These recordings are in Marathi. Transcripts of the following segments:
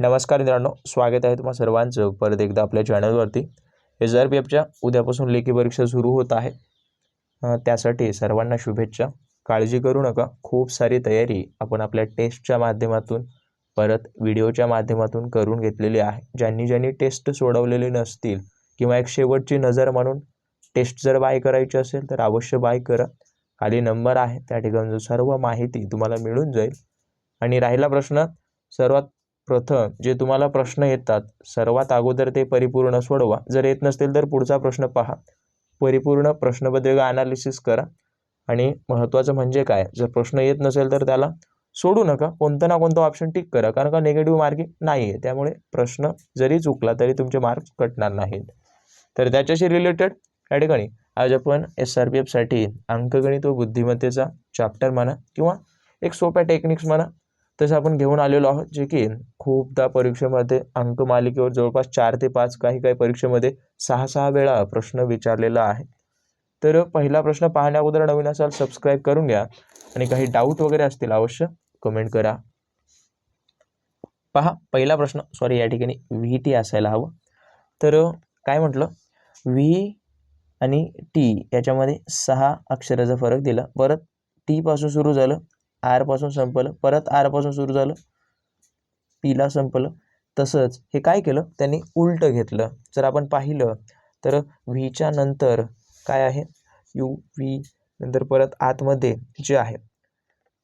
नमस्कार मित्रांनो स्वागत आहे तुम्हा सर्वांचं परत एकदा आपल्या चॅनलवरती. एस आर पी एफच्या उद्यापासून लेखी परीक्षा सुरू होत आहे. त्यासाठी सर्वांना शुभेच्छा. काळजी करू नका. खूप सारी तयारी आपण आपल्या टेस्टच्या माध्यमातून परत व्हिडिओच्या माध्यमातून करून घेतलेली आहे. ज्यांनी ज्यांनी टेस्ट सोडवलेली नसतील किंवा एक शेवटची नजर म्हणून टेस्ट जर बाय करायची असेल तर अवश्य बाय करा. खाली नंबर आहे. त्या ठिकाणी सर्व माहिती तुम्हाला मिळून जाईल. आणि राहिला प्रश्न सर्वात प्रथम जे तुम्हाला प्रश्न येतात सर्वात अगोदर ते परिपूर्ण सोडवा. जर येत नसतील तर पुढचा प्रश्न पहा. परिपूर्ण प्रश्नपत्रिका अनालिसिस करा. आणि महत्त्वाचं म्हणजे काय? जर प्रश्न येत नसेल तर त्याला सोडू नका. कोणतं ना कोणतं ऑप्शन टिक करा. कारण का निगेटिव्ह मार्किंग नाही आहे त्यामुळे प्रश्न जरी चुकला तरी तुमचे मार्क्स कटणार नाहीत. तर त्याच्याशी रिलेटेड या ठिकाणी आज आपण एस आर पी एफसाठी अंकगणित व बुद्धिमत्तेचा चॅप्टर म्हणा किंवा एक सोप्या टेक्निक्स म्हणा तसं आपण घेऊन आलेलो आहोत जे की खूपदा परीक्षेमध्ये अंकमालिकेवर जवळपास चार ते पाच काही काही परीक्षेमध्ये सहा सहा वेळा प्रश्न विचारलेला आहे. तर पहिला प्रश्न पाहण्या अगोदर नवीन असाल सबस्क्राईब करून घ्या. आणि काही डाऊट वगैरे असतील अवश्य कमेंट करा. पहा पहिला प्रश्न सॉरी या ठिकाणी व्ही टी असायला हवं. तर काय म्हटलं? व्ही आणि टी याच्यामध्ये सहा अक्षराचा फरक दिला. परत टीपासून सुरू झालं. आरपासून संपलं परत आरपासून सुरू झालं पीला संपलं. तसंच हे काय केलं? त्यांनी उलटं घेतलं. जर आपण पाहिलं तर व्हीच्या नंतर काय आहे? यू व्ही नंतर परत आतमध्ये जे आहे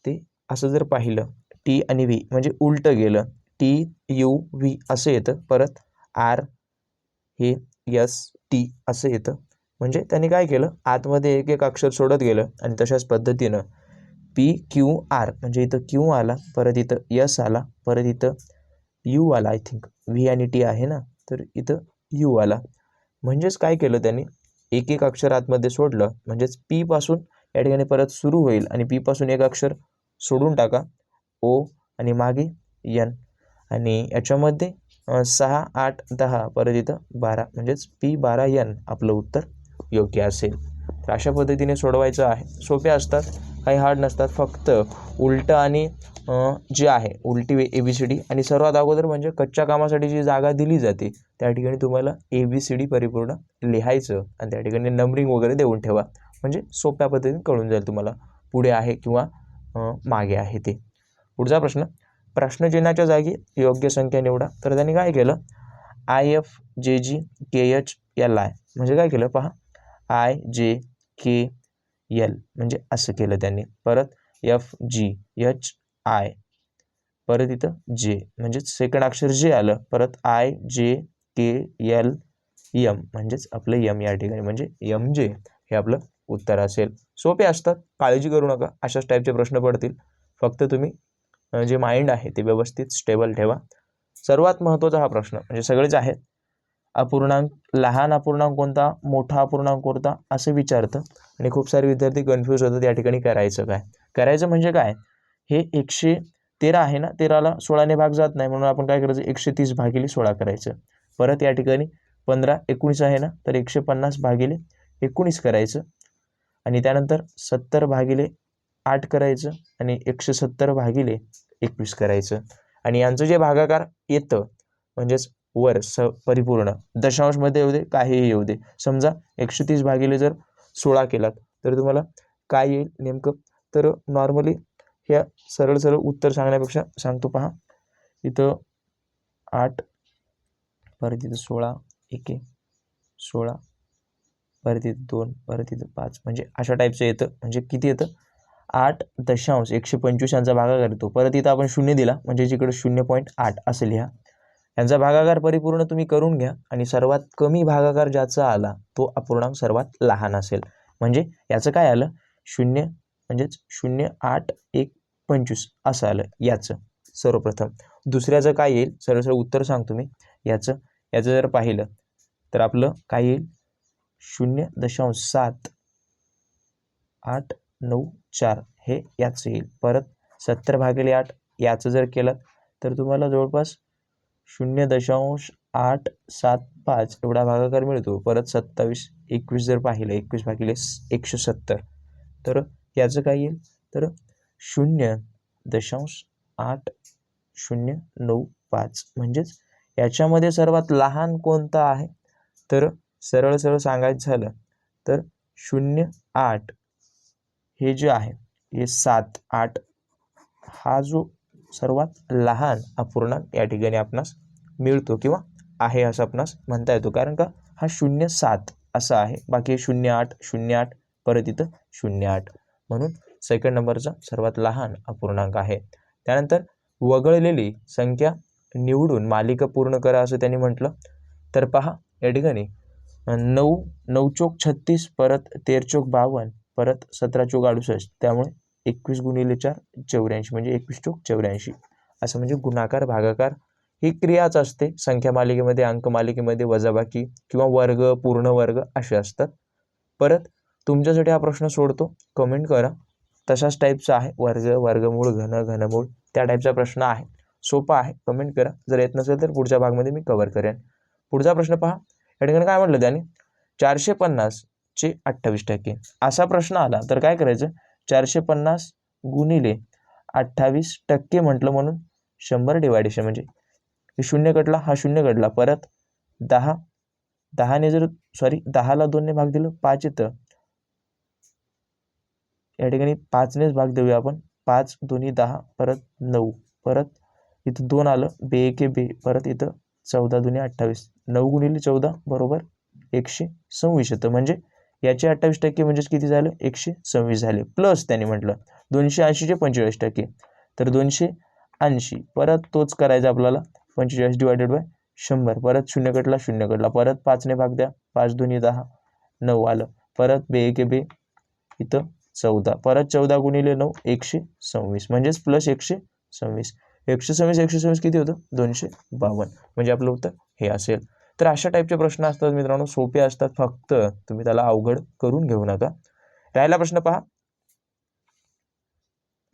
ते असं जर पाहिलं टी आणि व्ही म्हणजे उलटं गेलं टी यू व्ही असं येतं परत आर हे यस टी असं येतं. म्हणजे त्यांनी काय केलं? आतमध्ये एक एक अक्षर सोडत गेलं आणि तशाच पद्धतीनं पी क्यू आर म्हणजे इथं क्यू आला परत इथं यस आला परत इथं यू आला आय थिंक व्ही आणि टी आहे ना तर इथं यू आला. म्हणजेच काय केलं त्यांनी? एक एक अक्षर आतमध्ये सोडलं. म्हणजेच पीपासून या ठिकाणी परत सुरू होईल आणि पीपासून एक अक्षर सोडून टाका. ओ आणि मागे यन आणि याच्यामध्ये सहा आठ दहा परत इथं बारा म्हणजेच पी बारा यन आपलं उत्तर योग्य असेल. तर अशा पद्धतीने सोडवायचं आहे. सोप्या असतात. काही हार्ड नसतात. फक्त उलटं आणि जे आहे उलटी ए बी सी डी आणि सर्वात अगोदर म्हणजे कच्च्या कामासाठी जी जागा दिली जाते त्या ठिकाणी तुम्हाला ए बी सी डी परिपूर्ण लिहायचं आणि त्या ठिकाणी नंबरिंग वगैरे देऊन ठेवा. म्हणजे सोप्या पद्धतीने कळून जाईल तुम्हाला पुढे आहे किंवा मागे आहे ते. पुढचा प्रश्न. प्रश्नचिन्हाच्या जागी योग्य संख्या निवडा. तर त्यांनी काय केलं? I F J G K H L I म्हणजे काय केलं? पहा. आय जे के एल. म्हणजे असं केलं त्यांनी. परत एफ जी एच आय. परत इथं जे म्हणजेच सेकंड अक्षर जे आलं परत आय जे के एल यम. म्हणजेच आपलं यम या ठिकाणी. म्हणजे यम जे हे आपलं उत्तर असेल. सोपे असतात. काळजी करू नका. अशाच टाईपचे प्रश्न पडतील. फक्त तुम्ही जे माइंड आहे ते व्यवस्थित स्टेबल ठेवा. सर्वात महत्त्वाचा हा प्रश्न म्हणजे सगळेच आहेत अपूर्णांक लहान अपूर्णांक कोणता मोठा अपूर्णांक कोणता असं विचारतं. आणि खूप सारे विद्यार्थी कन्फ्यूज होतात या ठिकाणी करायचं काय? करायचं म्हणजे काय? हे एकशे तेरा आहे ना तेराला सोळाने भाग जात नाही म्हणून आपण काय करायचं? एकशे तीस भागिले सोळा करायचं. परत या ठिकाणी पंधरा एकोणीस आहे ना तर एकशे पन्नास भागिले एकोणीस करायचं. आणि त्यानंतर सत्तर भागिले आठ करायचं आणि एकशे सत्तर भागिले एकवीस करायचं. आणि यांचं जे भागाकार येतं म्हणजेच वर स परिपूर्ण. दशांशमध्ये येऊ दे काहीही येऊ दे. समजा एकशे तीस भागिले जर सोळा केलात तर तुम्हाला काय येईल नेमकं? तर नॉर्मली ह्या सरळ सरळ उत्तर सांगण्यापेक्षा सांगतो पहा. इथं आठ परत इथं सोळा एके सोळा परत इथं दोन परत इथं पाच. म्हणजे अशा टाईपचं येतं. म्हणजे किती येतं? आठ दशांश एकशे पंचवीस यांचा भागाकार येतो. परत इथं आपण शून्य दिला म्हणजे जिकडे शून्य पॉईंट आठ असेल ह्या. यांचा भागाकार परिपूर्ण तुम्ही करून घ्या आणि सर्वात कमी भागाकार ज्याचा आला तो अपूर्णांक सर्वात लहान असेल. म्हणजे याचं काय आलं? शून्य म्हणजेच शून्य आठ एक पंचवीस असं आलं याचं सर्वप्रथम. दुसऱ्याचं काय येईल? सरळ सरळ उत्तर सांगतो मी. याचं याचं जर पाहिलं तर आपलं काय येईल? शून्य दशांश सात आठ नऊ चार हे याचं येईल. परत सत्तर भागिले आठ याचं जर केलं तर तुम्हाला जवळपास शून्य दशांश आठ सात पाच एवढा भागाकार मिळतो. परत सत्तावीस एकवीस जर पाहिलं एकवीस भागिले एकशे सत्तर. तर याचं काय येईल? तर शून्य दशांश आठ शून्य नऊ पाच. म्हणजेच याच्यामध्ये सर्वात लहान कोणतं आहे? तर सरळ सरळ सांगायचं झालं तर शून्य आठ हे जे आहे हे सात आठ हा जो सर्वात लहान अपूर्णांक या ठिकाणी आपणास मिळतो किंवा आहे असं आपणास म्हणता येतो. कारण का? हा शून्य सात असा आहे. बाकी शून्य आठ शून्य आठ परत इथं शून्य आठ. म्हणून सेकंड नंबरचा सर्वात लहान अपूर्णांक आहे. त्यानंतर वगळलेली संख्या निवडून मालिका पूर्ण करा असं त्यांनी म्हटलं. तर पहा या ठिकाणी नऊ नऊ चोक छत्तीस परत तेर चोक बावन्न परत सतरा चोक अडुसष्ट. त्यामुळे एकवीस गुणिले चार चौऱ्याऐंशी म्हणजे एकवीस चोक चौऱ्याऐंशी. असं म्हणजे गुणाकार भागाकार ही क्रियाच असते. संख्या मालिकेमध्ये अंक मालिकेमध्ये वजाबाकी किंवा वर्ग पूर्ण वर्ग असे असतात. परत तुमच्यासाठी हा प्रश्न सोडतो. कमेंट करा. तशाच टाईपचा आहे. वर्ग वर्गमूळ घन घनमूळ. त्या टाईपचा प्रश्न आहे. सोपा आहे. कमेंट करा. जर येत नसेल तर पुढच्या भागमध्ये मी कव्हर करेन. पुढचा प्रश्न पहा. या ठिकाणी काय म्हटलं त्याने? चारशे पन्नासचे अठ्ठावीस टक्के. असा प्रश्न आला तर काय करायचं? चारशे पन्नास गुणिले अठ्ठावीस टक्के म्हटलं म्हणून शंभर डिवायडेशन म्हणजे शून्य कटला हा शून्य कटला परत दहा दहाने जर सॉरी दहाला दोनने भाग दिलं पाच येतं. या ठिकाणी पाचनेच भाग देऊया आपण. पाच दोन्ही दहा परत नऊ. परत इथं दोन आलं बे एके बे. परत इथं चौदा दोन्ही अठ्ठावीस. नऊ गुणिले चौदा बरोबर एकशे सव्वीस येतं. म्हणजे याचे अठ्ठावीस टक्के म्हणजेच किती झालं? एकशे सव्वीस झाले. प्लस त्याने म्हटलं दोनशे ऐंशीचे पंचेचाळीस टक्के. तर दोनशे ऐंशी. परत तोच करायचा आपल्याला पंचेचाळीस डिवायडेड बाय शंभर. परत शून्य कटला शून्य कटला. परत पाचने भाग द्या पाच दोन्ही दहा नऊ आलं. परत बे एके बे इथं चौदा. परत चौदा गुणिले नऊ एकशे सव्वीस. म्हणजेच प्लस एकशे सव्वीस. एकशे सव्वीस एकशे सव्वीस किती होतं? दोनशे बावन्न. म्हणजे आपलं उत्तर हे असेल. तर अशा टाईपचे प्रश्न असतात मित्रांनो. सोपे असतात फक्त. तुम्ही त्याला अवघड करून घेऊ नका. राहिला प्रश्न पहा.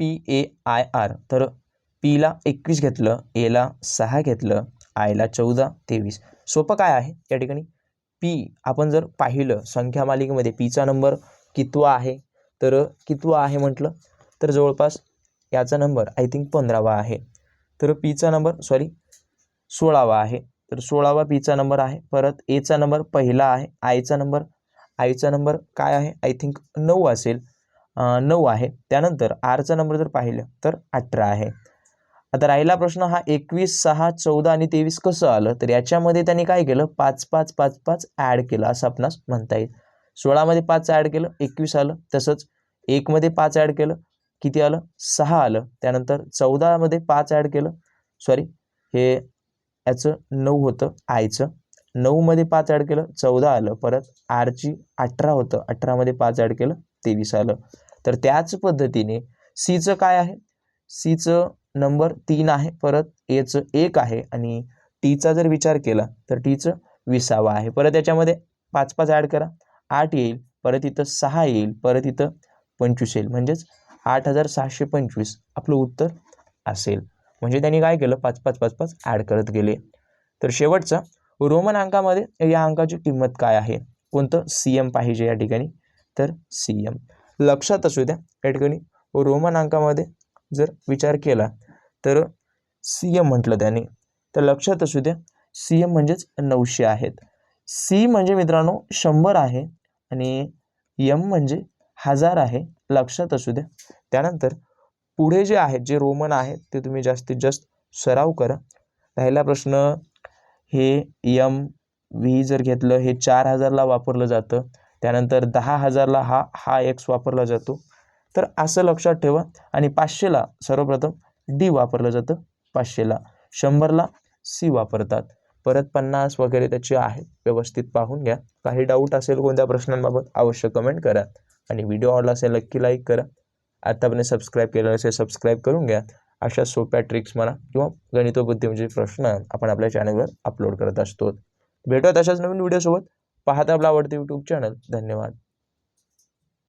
पी ए आय आर तर पीला एकवीस घेतलं एला सहा घेतलं आयला चौदा तेवीस. सोपं काय आहे या ठिकाणी? पी आपण जर पाहिलं संख्या मालिकेमध्ये पीचा नंबर कितवा आहे? तर कितवा आहे म्हटलं? तर जवळपास याचा नंबर आय थिंक पंधरावा आहे. तर पीचा नंबर सॉरी सोळावा आहे. तर सोळावा पीचा नंबर आहे. परत एचा नंबर पहिला आहे. आयचा नंबर आयचा नंबर काय आहे? आय थिंक नऊ असेल. नऊ आहे. त्यानंतर आरचा नंबर जर पाहिलं तर अठरा आहे. आता राहिला प्रश्न हा एकवीस सहा चौदा आणि तेवीस कसं आलं? तर याच्यामध्ये त्यांनी काय केलं? पाच पाच पाच पाच ॲड केलं असं आपणास म्हणता येईल. सोळामध्ये पाच ॲड केलं एकवीस आलं. तसंच एकमध्ये पाच ॲड केलं किती आलं? सहा आलं. त्यानंतर चौदामध्ये पाच ॲड केलं. सॉरी हे याचं नऊ होतं आयचं नऊमध्ये पाच ॲड केलं चौदा आलं. परत आरची अठरा होतं अठरामध्ये पाच ॲड केलं तेवीस आलं. तर त्याच पद्धतीने सीचं काय आहे? सीचं नंबर तीन आहे परत एचं एक आहे आणि टीचा जर विचार केला तर टीचं विसावा आहे. परत याच्यामध्ये पाच पाच ॲड करा. आठ येईल परत इथं सहा येईल परत इथं पंचवीस येईल. म्हणजेच आठ हजार सहाशे पंचवीस. आपलं उत्तर असेल. म्हणजे त्यांनी काय केलं? पाच पाच पाच पाच ॲड करत गेले. तर शेवटचा रोमन अंकामध्ये या अंकाची किंमत काय आहे? कोणतं? सी एम पाहिजे या ठिकाणी. तर सी एम लक्षात असू द्या या ठिकाणी रोमन अंकामध्ये जर विचार केला तर सी एम म्हटलं त्याने. तर लक्षात असू द्या सी एम म्हणजेच नऊशे आहेत. सी म्हणजे मित्रांनो शंभर आहे आणि यम म्हणजे हजार आहे. लक्षात असू द्या. त्यानंतर पुढे जे आहेत जे रोमन आहेत ते तुम्ही जास्तीत जास्त सराव करा. राहिला प्रश्न हे यम व्ही जर घेतलं हे चार हजारला वापरलं जातं त्यानंतर दहा हजारला हा हा एक्स वापरला जातो. तर असं लक्षात ठेवा. आणि पाचशेला सर्वप्रथम डी वापरलं जातं पाचशेला. शंभरला सी वापरतात. परत पन्नास वगैरे त्याचे आहेत. व्यवस्थित पाहून घ्या. काही डाऊट असेल कोणत्या प्रश्नांबाबत अवश्य कमेंट करा. आणि व्हिडिओ आवडला असेल नक्की लाईक करा. आत्तापर्यंत सबस्क्राईब केलं असेल सबस्क्राईब करून घ्या. अशा सोप्या ट्रिक्स म्हणा किंवा गणितोबुद्धी म्हणजे प्रश्न आपण आपल्या चॅनलवर अपलोड करत असतो. भेटूयात अशाच नवीन व्हिडिओसोबत पाहता आपला आवडते यूट्यूब चॅनल धन्यवाद.